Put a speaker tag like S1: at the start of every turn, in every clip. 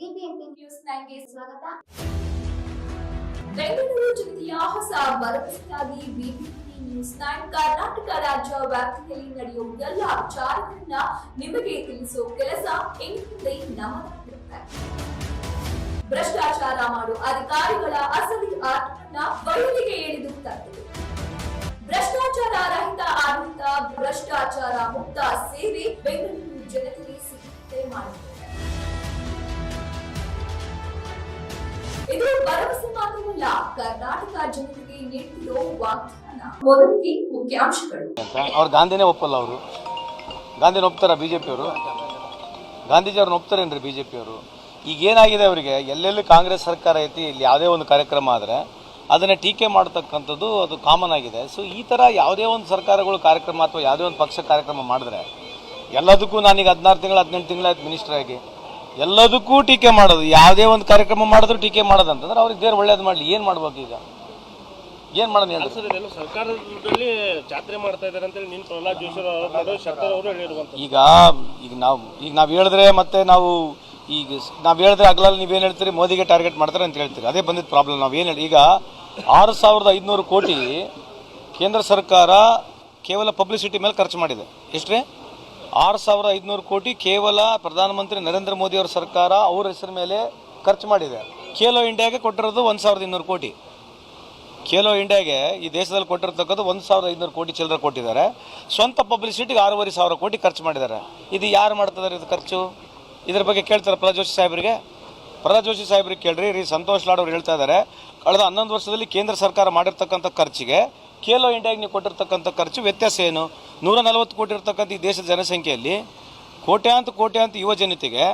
S1: ಸ್ವಾಗತ.
S2: ಬೆಂಗಳೂರು ಜಿಲ್ಲೆಯ ಹೊಸ ಭರವಸೆಯಾಗಿ ಬಿಬಿಎಂಪಿ ನ್ಯೂಸ್ ನೈನ್ ಕರ್ನಾಟಕ ರಾಜ್ಯ ವ್ಯಾಪ್ತಿಯಲ್ಲಿ ನಡೆಯುವ ಎಲ್ಲ ವಿಚಾರಗಳನ್ನ ನಿಮಗೆ ತಿಳಿಸುವ ಕೆಲಸ ಎಂದೇ ನಮ್ಮದಾಗಿರುತ್ತೆ ಭ್ರಷ್ಟಾಚಾರ ಮಾಡುವ ಅಧಿಕಾರಿಗಳ ಅಸಲಿ ಆಟವನ್ನ ಬಯಲಿಗೆ ಎಳೆದು ತಂದಿದೆ ಭ್ರಷ್ಟಾಚಾರ ರಹಿತ ಆಡಳಿತ, ಭ್ರಷ್ಟಾಚಾರ ಮುಕ್ತ ಸೇವೆ ಬೆಂಗಳೂರು ಜನತೆಗೆ ಸಿಗುತ್ತೆ ಮಾಡುತ್ತದೆ ಇದು ಭರವಸೆ ಮಾತ್ರವಲ್ಲ, ಕರ್ನಾಟಕ ಜನತೆಗೆ ನೀಡಿರೋ ವಾಗ್ದಾನ. ಮೊದಲಿಗೆ ಮುಖ್ಯಾಂಶಗಳು.
S3: ಅವ್ರು ಗಾಂಧಿನೇ ಒಪ್ಪಲ್ಲ ಅವರು. ಗಾಂಧಿನ ಒಪ್ತಾರ ಬಿ ಜೆ ಪಿಯವರು ಗಾಂಧೀಜಿ ಅವ್ರನ್ನ ಒಪ್ತಾರೇನ್ರಿ ಬಿ ಜೆ ಪಿಯವರು ಈಗ ಏನಾಗಿದೆ ಅವರಿಗೆ? ಎಲ್ಲೆಲ್ಲಿ ಕಾಂಗ್ರೆಸ್ ಸರ್ಕಾರ ಐತಿ, ಇಲ್ಲಿ ಯಾವುದೇ ಒಂದು ಕಾರ್ಯಕ್ರಮ ಆದರೆ ಅದನ್ನು ಟೀಕೆ ಮಾಡತಕ್ಕಂಥದ್ದು ಅದು ಕಾಮನ್ ಆಗಿದೆ. ಸೊ ಈ ಥರ ಯಾವುದೇ ಒಂದು ಸರ್ಕಾರಗಳು ಕಾರ್ಯಕ್ರಮ ಅಥವಾ ಯಾವುದೇ ಒಂದು ಪಕ್ಷ ಕಾರ್ಯಕ್ರಮ ಮಾಡಿದ್ರೆ ಎಲ್ಲದಕ್ಕೂ ನಾನೀಗ ಹದಿನಾರು ತಿಂಗಳು, ಹದಿನೆಂಟು ತಿಂಗಳಾಯ್ತು ಮಿನಿಸ್ಟ್ರಾಗಿ ಎಲ್ಲದಕ್ಕೂ ಟೀಕೆ ಮಾಡೋದು. ಯಾವುದೇ ಒಂದು ಕಾರ್ಯಕ್ರಮ ಮಾಡಿದ್ರು ಟೀಕೆ ಮಾಡೋದು ಅಂತಂದ್ರೆ ಅವ್ರಿಗೆ ದೇವ್ರು ಒಳ್ಳೇದು ಮಾಡಲಿ. ಏನು ಮಾಡ್ಬೇಕು ಈಗ? ಏನು ಮಾಡೋದು ಹೇಳಿ
S4: ಸರ್ಕಾರದಲ್ಲಿ ಜಾತ್ರೆ ಮಾಡ್ತಾ ಇದ್ದಾರೆ ಅಂತೇಳಿ ನಿನ್ ಪ್ರಹ್ಲಾದ್ ಜೋಶಿ ಅವರು ಹೇಳಿರುವಂತ
S3: ಈಗ ಈಗ ನಾವು ಈಗ ನಾವು ಹೇಳಿದ್ರೆ ಮತ್ತೆ ನಾವು ಈಗ ನಾವು ಹೇಳಿದ್ರೆ ಅಗಲಲ್ಲಿ ನೀವು ಏನು ಹೇಳ್ತೀರಿ? ಮೋದಿಗೆ ಟಾರ್ಗೆಟ್ ಮಾಡ್ತಾರೆ ಅಂತ ಹೇಳ್ತೀರಿ. ಅದೇ ಬಂದಿದ್ದ ಪ್ರಾಬ್ಲಮ್ ನಾವು ಏನು ಹೇಳಿ ಈಗ ಆರು ಸಾವಿರದ ಐದುನೂರು ಕೋಟಿ ಕೇಂದ್ರ ಸರ್ಕಾರ ಕೇವಲ ಪಬ್ಲಿಸಿಟಿ ಮೇಲೆ ಖರ್ಚು ಮಾಡಿದೆ. ಎಷ್ಟು ಆರು ಸಾವಿರದ ಐದುನೂರು ಕೋಟಿ ಕೇವಲ ಪ್ರಧಾನಮಂತ್ರಿ ನರೇಂದ್ರ ಮೋದಿ ಅವರ ಸರ್ಕಾರ ಅವ್ರ ಹೆಸರು ಮೇಲೆ ಖರ್ಚು ಮಾಡಿದೆ. ಖೇಲೋ ಇಂಡಿಯಾಗೆ ಕೊಟ್ಟಿರೋದು ಒಂದು ಸಾವಿರದ ಇನ್ನೂರು ಕೋಟಿ. ಖೇಲೋ ಇಂಡಿಯಾಗೆ ಈ ದೇಶದಲ್ಲಿ ಕೊಟ್ಟಿರ್ತಕ್ಕದ್ದು ಒಂದು ಸಾವಿರದ ಐದುನೂರು ಕೋಟಿ ಚಿಲ್ಲರೆ ಕೊಟ್ಟಿದ್ದಾರೆ. ಸ್ವಂತ ಪಬ್ಲಿಸಿಟಿಗೆ ಆರೂವರೆ ಸಾವಿರ ಕೋಟಿ ಖರ್ಚು ಮಾಡಿದ್ದಾರೆ. ಇದು ಯಾರು ಮಾಡ್ತಿದ್ದಾರೆ ಇದು ಖರ್ಚು? ಇದ್ರ ಬಗ್ಗೆ ಕೇಳ್ತಾರೆ ಜೋಶಿ ಸಾಹೇಬರಿಗೆ. ಪ್ರಹ್ಲಾದ್ ಜೋಶಿ ಸಾಹೇಬ್ರಿಗೆ ಕೇಳ್ರಿ, ರೀ ಸಂತೋಷ್ ಲಾಡ್ ಅವ್ರು ಹೇಳ್ತಾ ಇದ್ದಾರೆ. ಕಳೆದ ಹನ್ನೊಂದು ವರ್ಷದಲ್ಲಿ ಕೇಂದ್ರ ಸರ್ಕಾರ ಮಾಡಿರ್ತಕ್ಕಂಥ ಖರ್ಚಿಗೆ ಖೇಲೋ ಇಂಡಿಯಾಗೆ ನೀವು ಕೊಟ್ಟಿರ್ತಕ್ಕಂಥ ಖರ್ಚು ವ್ಯತ್ಯಾಸ ಏನು? ನೂರ ನಲವತ್ತು ಕೋಟಿ ಇರ್ತಕ್ಕಂಥ ಈ ದೇಶದ ಜನಸಂಖ್ಯೆಯಲ್ಲಿ ಕೋಟ್ಯಾಂತ ಕೋಟ್ಯಾಂತ ಯುವ ಜನತೆಗೆ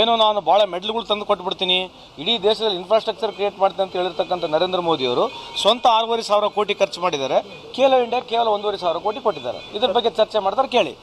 S3: ಏನೋ ನಾನು ಭಾಳ ಮೆಡ್ಲ್ಗಳು ತಂದು ಕೊಟ್ಬಿಡ್ತೀನಿ. ಇಡೀ ದೇಶದಲ್ಲಿ ಇನ್ಫ್ರಾಸ್ಟ್ರಕ್ಚರ್ ಕ್ರಿಯೇಟ್ ಮಾಡ್ತೀನಿ ಅಂತ ಹೇಳಿರ್ತಕ್ಕಂಥ ನರೇಂದ್ರ ಮೋದಿಯವರು ಸ್ವಂತ ಆರೂವರೆ ಸಾವಿರ ಕೋಟಿ ಖರ್ಚು ಮಾಡಿದ್ದಾರೆ. ಕೇಲೋ ಇಂಡಿಯಾ ಕೇವಲ ಒಂದೂವರೆ ಸಾವಿರ ಕೋಟಿ ಕೊಟ್ಟಿದ್ದಾರೆ. ಇದ್ರ ಬಗ್ಗೆ ಚರ್ಚೆ ಮಾಡ್ತಾರೆ, ಕೇಳಿ.